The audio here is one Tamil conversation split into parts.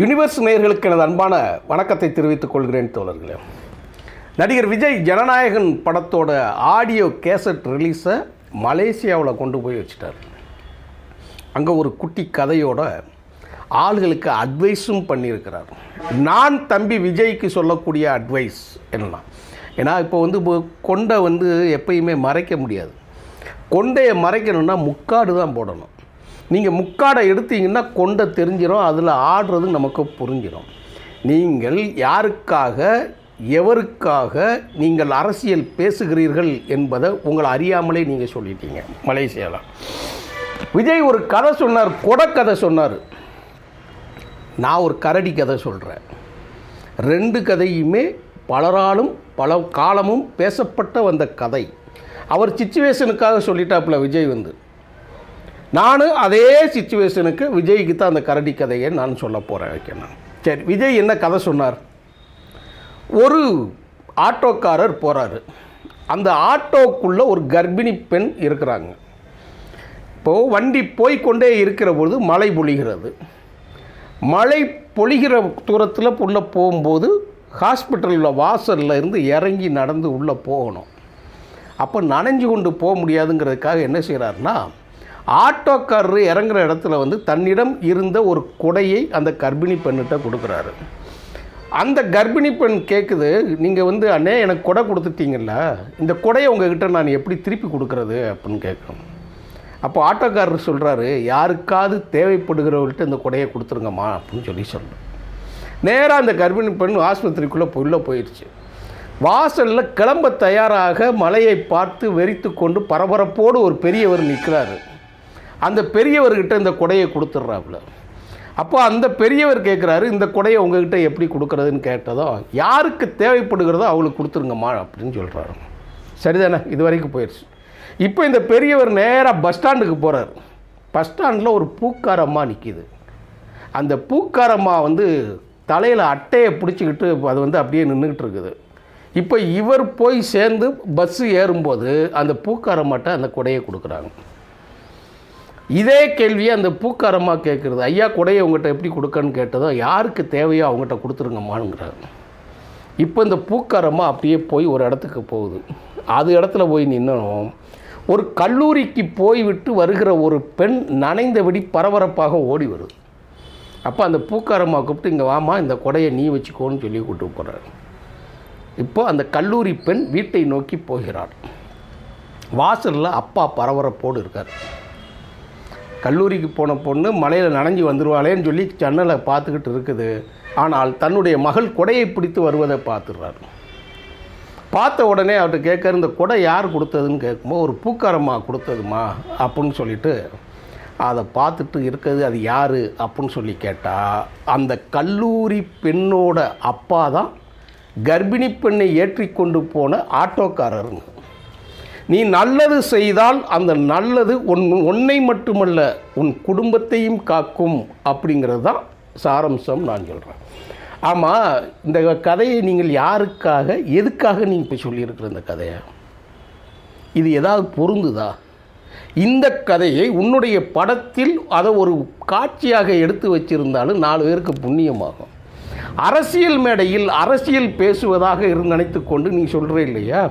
யூனிவர்ஸ் நேயர்களுக்கு எனது அன்பான வணக்கத்தை தெரிவித்துக் கொள்கிறேன் தோழர்களே. நடிகர் விஜய் ஜனநாயகன் படத்தோட ஆடியோ கேசட் ரிலீஸை மலேசியாவில் கொண்டு போய் வச்சிட்டார். அங்கே ஒரு குட்டி கதையோட ஆள்களுக்கு அட்வைஸும் பண்ணியிருக்கிறார். நான் தம்பி விஜய்க்கு சொல்லக்கூடிய அட்வைஸ் என்னன்னா ஏன்னா இப்போ வந்து கொண்டை வந்து எப்பயுமே மறைக்க முடியாது. கொண்டையை மறைக்கணும்னா முக்காடு தான் போடணும். நீங்கள் முக்காடை எடுத்தீங்கன்னா கொண்டை தெரிஞ்சிடும் அதில் ஆடுறது நமக்கு புரிஞ்சிடும் நீங்கள் யாருக்காக எவருக்காக நீங்கள் அரசியல் பேசுகிறீர்கள் என்பதை உங்களை அறியாமலே நீங்கள் சொல்லிட்டீங்க. மலேசியாவில் விஜய் ஒரு கதை சொன்னார் கொடக்கதை சொன்னார். நான் ஒரு கரடி கதை சொல்கிறேன் ரெண்டு கதையுமே பலராலும் பல காலமும் பேசப்பட்ட வந்த கதை. அவர் சுச்சுவேஷனுக்காக சொல்லிட்டாப்புல விஜய் வந்து. நானும் அதே சுச்சுவேஷனுக்கு விஜய்க்கு தான் அந்த கரடி கதையை நான் சொல்ல போகிறேன் வைக்கணும் சரி விஜய் என்ன கதை சொன்னார்? ஒரு ஆட்டோக்காரர் போகிறாரு அந்த ஆட்டோக்குள்ளே ஒரு கர்ப்பிணி பெண் இருக்கிறாங்க. இப்போது வண்டி போய்க்கொண்டே இருக்கிற பொழுது மழை பொழிகிறது. மழை பொழிகிற தூரத்தில் உள்ளே போகும்போது ஹாஸ்பிட்டலில் வாசலில் இருந்து இறங்கி நடந்து உள்ளே போகணும். அப்போ நனைஞ்சு கொண்டு போக முடியாதுங்கிறதுக்காக என்ன செய்கிறாருன்னா ஆட்டோக்காரர் இறங்குற இடத்துல வந்து தன்னிடம் இருந்த ஒரு குடையை அந்த கர்ப்பிணி பெண்ணிட்ட கொடுக்குறாரு. அந்த கர்ப்பிணி பெண் கேட்குது நீங்கள் வந்து அண்ணே எனக்கு கொடை கொடுத்துட்டீங்கல்ல இந்த கொடையை உங்ககிட்ட நான் எப்படி திருப்பி கொடுக்குறது? அப்படின்னு கேட்குறோம் அப்போ ஆட்டோக்காரர் சொல்கிறாரு யாருக்காவது தேவைப்படுகிறவர்கிட்ட இந்த கொடையை கொடுத்துருங்கம்மா அப்படின்னு சொல்லி சொல்கிறேன் நேராக அந்த கர்ப்பிணி பெண் ஆஸ்பத்திரிக்குள்ளே உள்ளே போயிடுச்சு வாசலில் கிளம்ப தயாராக மலையை பார்த்து வெறித்து கொண்டு பரபரப்போடு ஒரு பெரியவர் நிற்கிறாரு அந்த பெரியவர்கிட்ட இந்த கொடையை கொடுத்துட்றாப்புல அப்போ அந்த பெரியவர் கேட்குறாரு இந்த கொடையை உங்ககிட்ட எப்படி கொடுக்குறதுன்னு கேட்டதோ யாருக்கு தேவைப்படுகிறதோ அவங்களுக்கு கொடுத்துருங்கம்மா அப்படின்னு சொல்கிறாரு சரிதானே? இது வரைக்கும் போயிடுச்சு இப்போ இந்த பெரியவர் நேராக பஸ் ஸ்டாண்டுக்கு போகிறார் பஸ் ஸ்டாண்டில் ஒரு பூக்காரம்மா நிற்கிது அந்த பூக்காரம்மா வந்து தலையில் அட்டையை பிடிச்சிக்கிட்டு அது வந்து அப்படியே நின்றுக்கிட்டு இருக்குது. இப்போ இவர் போய் சேர்ந்து பஸ்ஸு ஏறும்போது அந்த பூக்காரம்மாட்ட அந்த கொடையை கொடுக்குறாங்க. இதே கேள்வியை அந்த பூக்காரம்மா கேட்குறது. ஐயா கொடையை உங்கள்கிட்ட எப்படி கொடுக்கன்னு கேட்டதோ யாருக்கு தேவையோ அவங்ககிட்ட கொடுத்துருங்கம்மாங்கிறாங்க இப்போ இந்த பூக்காரம்மா அப்படியே போய் ஒரு இடத்துக்கு போகுது. அது இடத்துல போய் நின்னனும் ஒரு கல்லூரிக்கு போய்விட்டு வருகிற ஒரு பெண் நனைந்தபடி பரபரப்பாக ஓடி வருது. அப்போ அந்த பூக்காரம்மா கூப்பிட்டு இங்கே வாமா இந்த கொடையை நீ வச்சுக்கோன்னு சொல்லி கூப்பிட்டு போகிறாரு இப்போ அந்த கல்லூரி பெண் வீட்டை நோக்கி போகிறாள். வாசலில் அப்பா பரபரப்போடு இருக்கார். கல்லூரிக்கு போன பொண்ணு மலையில் நனைஞ்சு வந்துடுவாளேன்னு சொல்லி ஜன்னலை பார்த்துக்கிட்டு இருக்குது. ஆனால் தன்னுடைய மகள் கொடையை பிடித்து வருவதை பார்த்துடுறார். பார்த்த உடனே அவர்கிட்ட கேட்குற இந்த கொடை யார் கொடுத்ததுன்னு கேட்கும்போது ஒரு பூக்காரம்மா கொடுத்ததுமா? அப்படின்னு சொல்லிட்டு அதை பார்த்துட்டு இருக்கிறது அது யார்? அப்படின்னு சொல்லி கேட்டால் அந்த கல்லூரி பெண்ணோட அப்பா தான் கர்ப்பிணி பெண்ணை ஏற்றி கொண்டு போன ஆட்டோக்காரருங்க. நீ நல்லது செய்தால் அந்த நல்லது உன் உன்னை மட்டுமல்ல உன் குடும்பத்தையும் காக்கும் அப்படிங்கிறது தான் சாரம்சம் நான் சொல்கிறேன் ஆமாம் இந்த கதையை நீங்கள் யாருக்காக எதுக்காக நீங்கள் இப்போ சொல்லியிருக்கிற இந்த கதையை? இது ஏதாவது பொருந்துதா? இந்த கதையை உன்னுடைய படத்தில் அதை ஒரு காட்சியாக எடுத்து வச்சிருந்தாலும் நாலு பேருக்கு புண்ணியமாகும். அரசியல் மேடையில் அரசியல் பேசுவதாக இருந்து நினைத்து கொண்டு நீ சொல்கிற இல்லையா?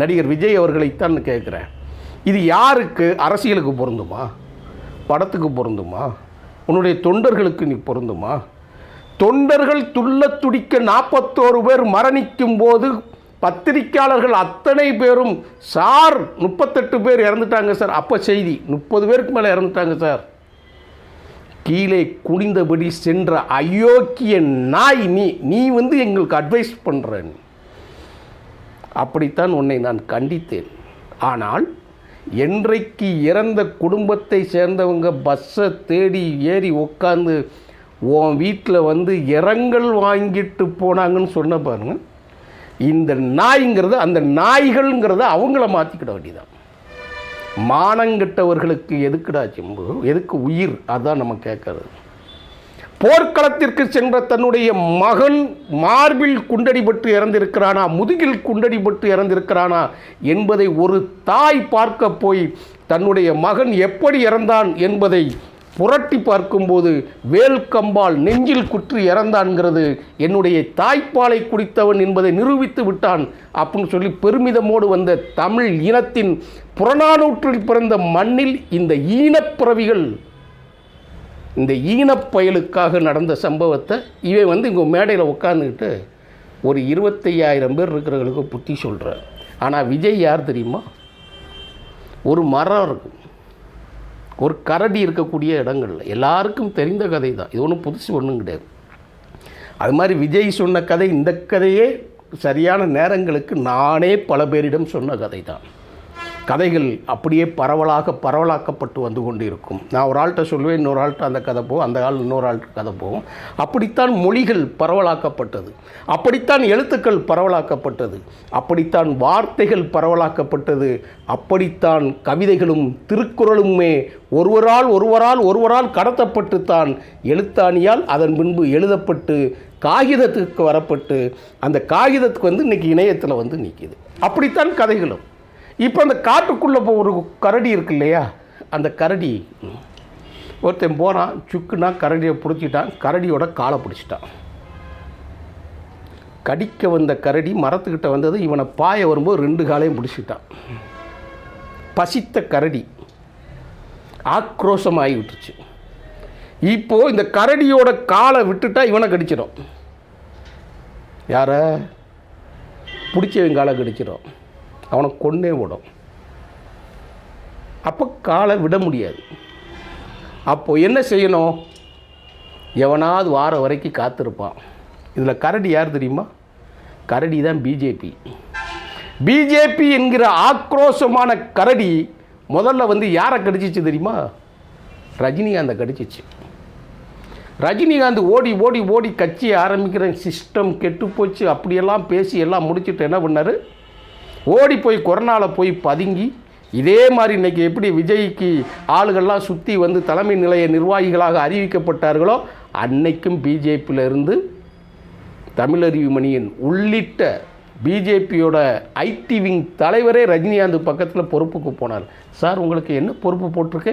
நடிகர் விஜய் அவர்களைத்தான் கேட்குறேன். இது யாருக்கு அரசியலுக்கு பொருந்துமா? படத்துக்கு பொருந்துமா? உன்னுடைய தொண்டர்களுக்கு நீ பொருந்துமா? தொண்டர்கள் துள்ள துடிக்க நாற்பத்தோரு பேர் மரணிக்கும் போது பத்திரிக்கையாளர்கள் அத்தனை பேரும் சார் முப்பத்தெட்டு பேர் இறந்துட்டாங்க சார். அப்போ செய்தி முப்பது பேருக்கு மேலே இறந்துட்டாங்க சார். கீழே குனிந்தபடி சென்ற அயோக்கிய நாய் நீ நீ வந்து எங்களுக்கு அட்வைஸ் பண்ணுறேன்னு அப்படித்தான் உன்னை நான் கண்டித்தேன். ஆனால் என்றைக்கு இறந்த குடும்பத்தை சேர்ந்தவங்க பஸ்ஸை தேடி ஏறி உட்காந்து உன் வீட்டில் வந்து இரங்கல் வாங்கிட்டு போனாங்கன்னு சொன்ன பாருங்க. இந்த நாய்ங்கிறது அந்த நாய்கள்ங்கிறத அவங்கள மாற்றிக்கிட வேண்டியதான் மானங்கிட்டவர்களுக்கு எதுக்குடா செம்பு எதுக்கு உயிர்? அதான் நம்ம கேட்கறது போர்க்களத்திற்கு சென்ற தன்னுடைய மகன் மார்பில் குண்டடிபட்டு இறந்திருக்கிறானா? முதுகில் குண்டடிபட்டு இறந்திருக்கிறானா? என்பதை ஒரு தாய் பார்க்க போய் தன்னுடைய மகன் எப்படி இறந்தான் என்பதை புரட்டி பார்க்கும்போது வேல் கம்பால் நெஞ்சில் குற்றி இறந்தான்கிறது என்னுடைய தாய்ப்பாலை குடித்தவன் என்பதை நிரூபித்து விட்டான் அப்படின்னு சொல்லி பெருமிதமோடு வந்த தமிழ் இனத்தின் புறநானூற்றில் பிறந்த மண்ணில் இந்த ஈனப்பிறவிகள் இந்த ஈனப்பயலுக்காக நடந்த சம்பவத்தை இவன் வந்து இங்கே மேடையில் உட்காந்துக்கிட்டு ஒரு இருபத்தையாயிரம் பேர் இருக்கிறவங்களுக்கு புத்தி சொல்கிறார் ஆனால் விஜய் யார் தெரியுமா? ஒரு மரம் இருக்கும். ஒரு கரடி இருக்கக்கூடிய இடங்கள்ல. எல்லாருக்கும் தெரிந்த கதை தான் இது ஒன்றும் புதுசு ஒன்றும் கிடையாது. அது மாதிரி விஜய் சொன்ன கதை இந்த கதையே சரியான நேரங்களுக்கு நானே பல பேரிடம் சொன்ன கதை தான் கதைகள் அப்படியே பரவலாக பரவலாக்கப்பட்டு வந்து கொண்டு இருக்கும் நான் ஒரு ஆள்கிட்ட சொல்லுவேன் இன்னொரு ஆள்கிட்ட அந்த கதை போகும் அந்த ஆள் இன்னொரு ஆள்கிட்ட கதை போகும் அப்படித்தான் மொழிகள் பரவலாக்கப்பட்டது. அப்படித்தான் எழுத்துக்கள் பரவலாக்கப்பட்டது. அப்படித்தான் வார்த்தைகள் பரவலாக்கப்பட்டது. அப்படித்தான் கவிதைகளும் திருக்குறளுமே ஒருவரால் ஒருவரால் ஒருவரால் கடத்தப்பட்டுத்தான் எழுத்தாணியால் அதன் பின்பு எழுதப்பட்டு காகிதத்துக்கு வரப்பட்டு அந்த காகிதத்துக்கு வந்து இன்னைக்கு இணையத்தில் வந்து நிற்கிது அப்படித்தான் கதைகளும். இப்போ அந்த காட்டுக்குள்ளே இப்போ ஒரு கரடி இருக்கு இல்லையா? அந்த கரடி ஒருத்தன் போகிறான் சுக்குனா கரடியை பிடிச்சிட்டான் கரடியோட காலை பிடிச்சிட்டான். கடிக்க வந்த கரடி மரத்துக்கிட்ட வந்தது இவனை பாய வரும்போது ரெண்டு காலையும் பிடிச்சிட்டான். பசித்த கரடி ஆக்ரோஷம் ஆகிவிட்டுருச்சு இப்போது இந்த கரடியோட காலை விட்டுட்டா இவனை கடிச்சிடும் யார? பிடிச்சவன் காலை கடிச்சிடும் அவனை கொண்டே விடும். அப்போ காலை விட முடியாது. அப்போ என்ன செய்யணும்? எவனாவது வார வரைக்கும் காத்திருப்பான். இதில் கரடி யார் தெரியுமா? கரடி தான் பிஜேபி பிஜேபி என்கிற ஆக்ரோஷமான கரடி முதல்ல வந்து யாரை கடிச்சிச்சு தெரியுமா? ரஜினிகாந்தை கடிச்சிச்சு. ரஜினிகாந்த் ஓடி ஓடி ஓடி கட்சி ஆரம்பிக்கிற சிஸ்டம் கெட்டு போச்சு. அப்படியெல்லாம் பேசி எல்லாம் முடிச்சுட்டு என்ன பண்ணார்? ஓடி போய் கொரோனாவில் போய் பதுங்கி இதே மாதிரி இன்றைக்கி எப்படி விஜய்க்கு ஆளுகள்லாம் சுற்றி வந்து தலைமை நிலைய நிர்வாகிகளாக அறிவிக்கப்பட்டார்களோ அன்னைக்கும் பிஜேபியிலிருந்து தமிழறிவு உள்ளிட்ட பிஜேபியோட ஐடி விங் தலைவரே ரஜினிகாந்த் பக்கத்தில் பொறுப்புக்கு போனார். சார் உங்களுக்கு என்ன பொறுப்பு போட்டிருக்கு?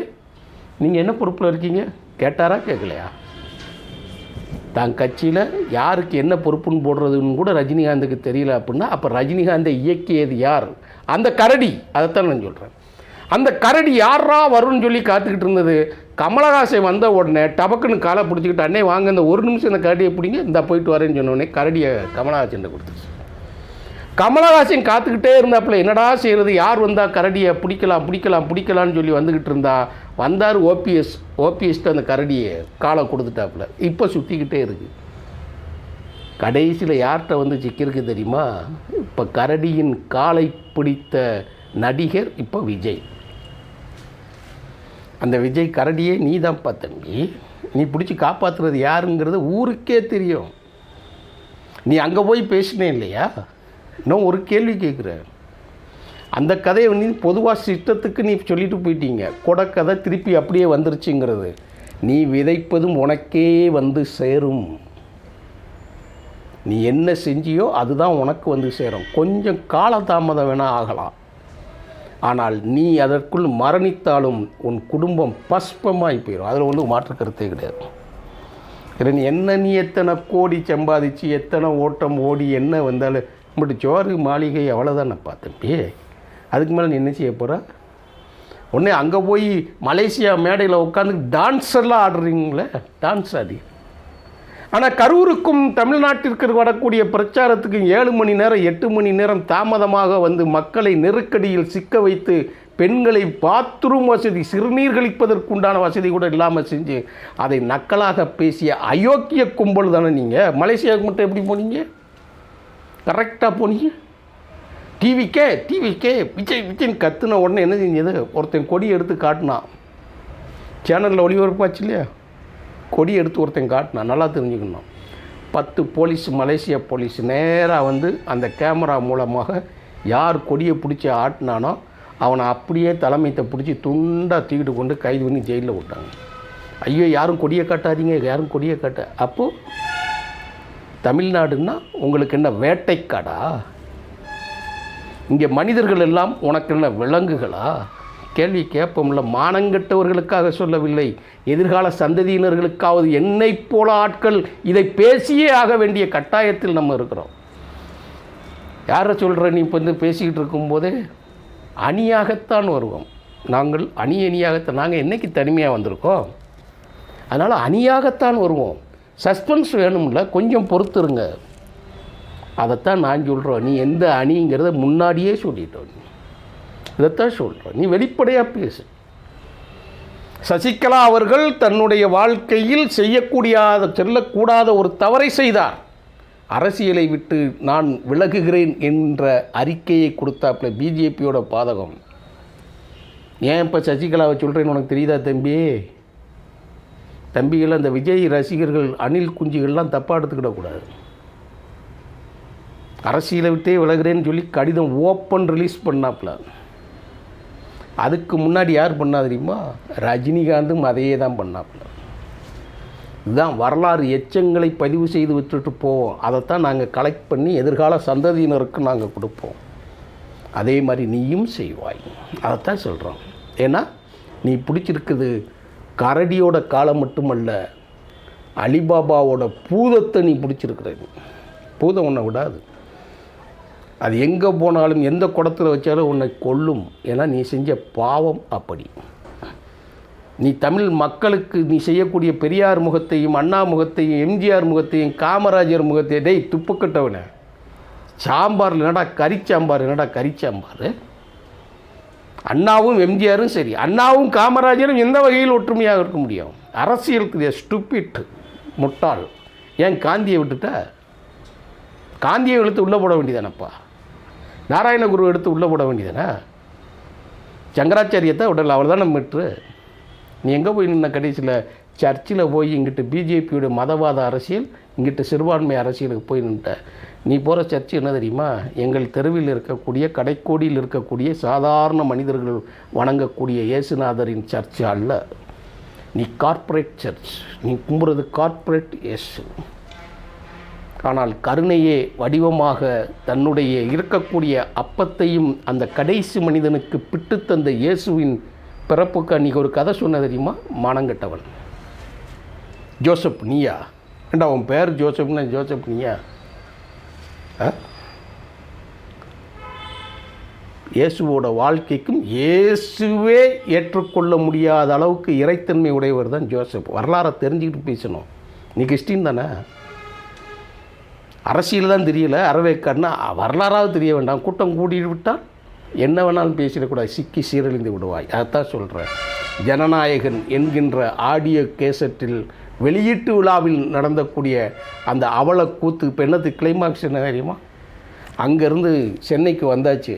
நீங்கள் என்ன பொறுப்பில் இருக்கீங்க? கேட்டாரா கேட்கலையா? தான் கட்சியில் யாருக்கு என்ன பொறுப்புன்னு போடுறதுன்னு கூட ரஜினிகாந்துக்கு தெரியல அப்படின்னா அப்போ ரஜினிகாந்தை இயக்கியது யார்? அந்த கரடி அதைத்தான் நான் சொல்கிறேன் அந்த கரடி யாரா வரும்னு சொல்லி காத்துக்கிட்டு இருந்தது? கமலஹாசன் வந்த உடனே டபக்குன்னு காலை பிடிச்சிக்கிட்டு அண்ணே வாங்க இந்த ஒரு நிமிஷம் இந்த கரடியை பிடிங்க இந்த போயிட்டு வரேன்னு சொன்னோடனே கரடியை கமலஹாசன் கொடுத்துருச்சு. கமலஹாசன் காத்துக்கிட்டே இருந்தாப்புல என்னடா செய்கிறது யார் வந்தால் கரடியை பிடிக்கலாம் பிடிக்கலாம் பிடிக்கலாம்னு சொல்லி வந்துக்கிட்டு இருந்தா வந்தார் ஓபிஎஸ் ஓபிஎஸ்ட்டு அந்த கரடியை காலை கொடுத்துட்டாப்புல. இப்போ சுற்றிக்கிட்டே இருக்கு. கடைசியில் யார்கிட்ட வந்து சிக்கிருக்கு தெரியுமா? இப்போ கரடியின் காலை பிடித்த நடிகர் இப்போ விஜய். அந்த விஜய் கரடியே நீ தான் தம்பி. நீ பிடிச்சி காப்பாற்றுறது யாருங்கிறது ஊருக்கே தெரியும். நீ அங்கே போய் பேசினே இல்லையா? இன்னும் ஒரு கேள்வி கேட்குறேன் அந்த கதையை நீ பொதுவாக சிஸ்டத்துக்கு நீ சொல்லிட்டு போயிட்டீங்க. கொடக்கதை திருப்பி அப்படியே வந்துருச்சுங்கிறது. நீ விதைப்பதும் உனக்கே வந்து சேரும். நீ என்ன செஞ்சியோ அதுதான் உனக்கு வந்து சேரும். கொஞ்சம் காலதாமதம் வேணால் ஆகலாம். ஆனால் நீ அதற்குள் மரணித்தாலும் உன் குடும்பம் பஸ்பமாகி போயிடும் அதில் ஒன்றும் மாற்று கருத்தே கிடையாது. இல்லை நீ என்ன நீ எத்தனை கோடி சம்பாதிச்சு எத்தனை ஓட்டம் ஓடி என்ன வந்தாலும் இப்படி சோறு மாளிகை அவ்வளோதானப்பா தம்பி அதுக்கு மேலே நீ என்ன செய்ய போகிற உடனே அங்கே போய் மலேசியா மேடையில் உட்காந்து டான்ஸெல்லாம் ஆடுறீங்களே? டான்ஸ் ஆடி ஆனால் கரூருக்கும் தமிழ்நாட்டிற்கு வரக்கூடிய பிரச்சாரத்துக்கு ஏழு மணி நேரம் எட்டு மணி நேரம் தாமதமாக வந்து மக்களை நெருக்கடியில் சிக்க வைத்து பெண்களை பாத்ரூம் வசதி சிறுநீர் கழிப்பதற்குண்டான வசதி கூட இல்லாமல் செஞ்சு அதை நக்கலாக பேசிய அயோக்கிய கும்பல் தானே நீங்கள் மலேசியாவுக்கு மட்டும் எப்படி போனீங்க? கரெக்டாக போனீங்க? டிவிக்கே டிவிக்கே விஜய் விஜய்னு கத்துன உடனே என்ன செஞ்சது? ஒருத்தன் கொடி எடுத்து காட்டினான். சேனலில் ஒளிபரப்பாச்சு இல்லையா? கொடி எடுத்து ஒருத்தன் காட்டினான். நல்லா தெரிஞ்சுக்கணும். பத்து போலீஸ் மலேசியா போலீஸ் நேராக வந்து அந்த கேமரா மூலமாக யார் கொடியை பிடிச்சி ஆட்டினானோ அவனை அப்படியே தலைமையத்தை பிடிச்சி துண்டாக தூக்கிட்டு கொண்டு கைது பண்ணி ஜெயிலில் விட்டாங்க. ஐயோ யாரும் கொடியை காட்டாதீங்க யாரும் கொடியை காட்ட. அப்போது தமிழ்நாடுன்னா உங்களுக்கு என்ன வேட்டைக்காடா? இங்கே மனிதர்கள் எல்லாம் உனக்கு என்ன விலங்குகளா? கேள்வி கேட்போம்ல மானங்கெட்டவர்களுக்காக சொல்லவில்லை. எதிர்கால சந்ததியினர்களுக்காவது என்னை போல ஆட்கள் இதை பேசியே ஆக வேண்டிய கட்டாயத்தில் நம்ம இருக்கிறோம். யாரை சொல்கிற நீ இப்போ வந்து பேசிக்கிட்டு இருக்கும்போதே? அணியாகத்தான் வருவோம். நாங்கள் அணி அணியாகத்தான் நாங்கள் என்னைக்கு தனிமையாக வந்திருக்கோம்? அதனால் அணியாகத்தான் வருவோம். சஸ்பென்ஸ் வேணும்ல கொஞ்சம் பொறுத்துருங்க. அதைத்தான் நான் சொல்கிறோம் நீ எந்த அணிங்கிறத முன்னாடியே சொல்லிட்டோம் நீ. இதைத்தான் சொல்கிறோம் நீ வெளிப்படையாக பேசு. சசிகலா அவர்கள் தன்னுடைய வாழ்க்கையில் செய்யக்கூடிய செல்லக்கூடாத ஒரு தவறை செய்தார். அரசியலை விட்டு நான் விலகுகிறேன் என்ற அறிக்கையை கொடுத்தாப்புல பிஜேபியோட பாதகம். ஏன் இப்போ சசிகலாவை சொல்கிறேன்னு உனக்கு தெரியுதா தம்பி? தம்பிகள் அந்த விஜய் ரசிகர்கள் அணில் குஞ்சுகள்லாம் தப்பாக எடுத்துக்கிடக்கூடாது. அரசியலை விட்டே விலகுறேன்னு சொல்லி கடிதம் ஓப்பன் ரிலீஸ் பண்ணாப்புல. அதுக்கு முன்னாடி யார் பண்ணா தெரியுமா? ரஜினிகாந்தும் அதையே தான் பண்ணாப்புல. இதுதான் வரலாறு எச்சங்களை பதிவு செய்து வச்சுட்டு போவோம். அதைத்தான் நாங்கள் கலெக்ட் பண்ணி எதிர்கால சந்ததியினருக்கு நாங்கள் கொடுப்போம். அதே மாதிரி நீயும் செய்வாய். அதைத்தான் சொல்கிறோம் ஏன்னா நீ பிடிச்சிருக்குது கரடியோட காலம் மட்டுமல்ல அலிபாபாவோட பூதத்தை நீ பிடிச்சிருக்கிறது. பூதம் உன்னை விடாது. அது எங்கே போனாலும் எந்த குடத்தில் வச்சாலும் உன்னை கொல்லும். ஏன்னா நீ செஞ்ச பாவம் அப்படி. நீ தமிழ் மக்களுக்கு நீ செய்யக்கூடிய பெரியார் முகத்தையும் அண்ணா முகத்தையும் எம்ஜிஆர் முகத்தையும் காமராஜர் முகத்தையும் டேய் துப்புக்கட்டவனே சாம்பாரில் என்னடா கறிச்சாம்பார் என்னடா கறிச்சாம்பார் அண்ணாவும் எம்ஜிஆரும் சரி. அண்ணாவும் காமராஜரும் எந்த வகையில் ஒற்றுமையாக இருக்க முடியும்? அரசியலுக்கு ஸ்டூப்பிட் முட்டாள். ஏன் காந்தியை விட்டுட்ட? காந்தியை விழுத்து உள்ளே போட வேண்டியதானப்பா? நாராயணகுரு எடுத்து உள்ளே போட வேண்டியதுனா சங்கராச்சாரியத்தை உடல் அவர் தான் மீட்ரு. நீ எங்கே போய் நின்ன கடைசியில்? சர்ச்சில் போய் இங்கிட்டு பிஜேபியோட மதவாத அரசியல் இங்கிட்டு சிறுபான்மை அரசியலுக்கு போய் நின்ட்ட. நீ போகிற சர்ச்சு என்ன தெரியுமா? எங்கள் தெருவில் இருக்கக்கூடிய கடைக்கோடியில் இருக்கக்கூடிய சாதாரண மனிதர்கள் வணங்கக்கூடிய இயேசுநாதரின் சர்ச்சு அல்ல. நீ கார்ப்பரேட் சர்ச் நீ கும்புறது கார்ப்பரேட் இயேசு. ஆனால் கருணையே வடிவமாக தன்னுடைய இருக்கக்கூடிய அப்பத்தையும் அந்த கடைசி மனிதனுக்கு பிட்டு தந்த இயேசுவின் பிறப்புக்கு அன்றைக்கி ஒரு கதை சொன்ன தெரியுமா? மானங்கட்டவன் ஜோசப் நீயா? ஏண்டா உன் பேர் ஜோசப்னா ஜோசப் நீயா? ஆ? இயேசுவோட வாழ்க்கைக்கும் இயேசுவே ஏற்றுக்கொள்ள முடியாத அளவுக்கு இறைத்தன்மை உடையவர் தான் ஜோசப். வரலாறை தெரிஞ்சுக்கிட்டு பேசணும். நீ கிறிஸ்டின் தானே? அரசியல் தான் தெரியல அறவேக்காடுனா வரலாறாவது தெரிய வேண்டாம். கூட்டம் கூட்டிட்டு விட்டால் என்ன வேணாலும் பேசிடக்கூடாது. சிக்கி சீரழிந்து விடுவாய். அதைத்தான் சொல்கிறேன் ஜனநாயகன் என்கின்ற ஆடியோ கேசட்டில் வெளியீட்டு விழாவில் நடந்தக்கூடிய அந்த அவல கூத்து இப்போ என்னது கிளைமாக்ஸ் என்ன தெரியுமா? அங்கேருந்து சென்னைக்கு வந்தாச்சு.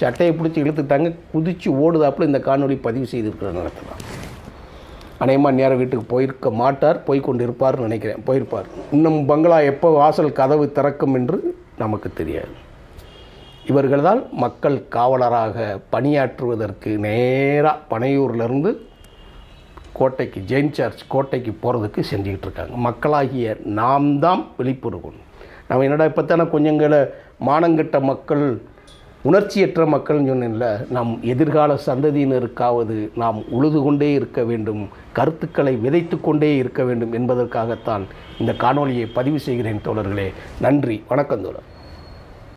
சட்டையை பிடிச்சி இழுத்துட்டாங்க. குதித்து ஓடுதாப்புல இந்த காணொலி பதிவு செய்திருக்கிற நடத்தலாம் அநேகமாக நேரம் வீட்டுக்கு போயிருக்க மாட்டார் போய்கொண்டு இருப்பார்னு நினைக்கிறேன். போயிருப்பார். இன்னும் பங்களா எப்போ வாசல் கதவு திறக்கும் என்று நமக்கு தெரியாது. இவர்கள்தான் மக்கள் காவலராக பணியாற்றுவதற்கு நேராக பனையூர்லேருந்து கோட்டைக்கு ஜெயின் சர்ச் கோட்டைக்கு போகிறதுக்கு செஞ்சுக்கிட்டு இருக்காங்க. மக்களாகிய நாம் தான் விழிப்புணர்வு. நம்ம என்னடா இப்போ தானே கொஞ்சங்களை மானங்கிட்ட மக்கள் உணர்ச்சியற்ற மக்கள்னு சொன்னேன்ல நம் எதிர்கால சந்ததியினருக்காவது நாம் உழுது கொண்டே இருக்க வேண்டும் கருத்துக்களை விதைத்து கொண்டே இருக்க வேண்டும் என்பதற்காகத்தான் இந்த காணொளியை பதிவு செய்கிறேன் தோழர்களே. நன்றி வணக்கம் தோழர்.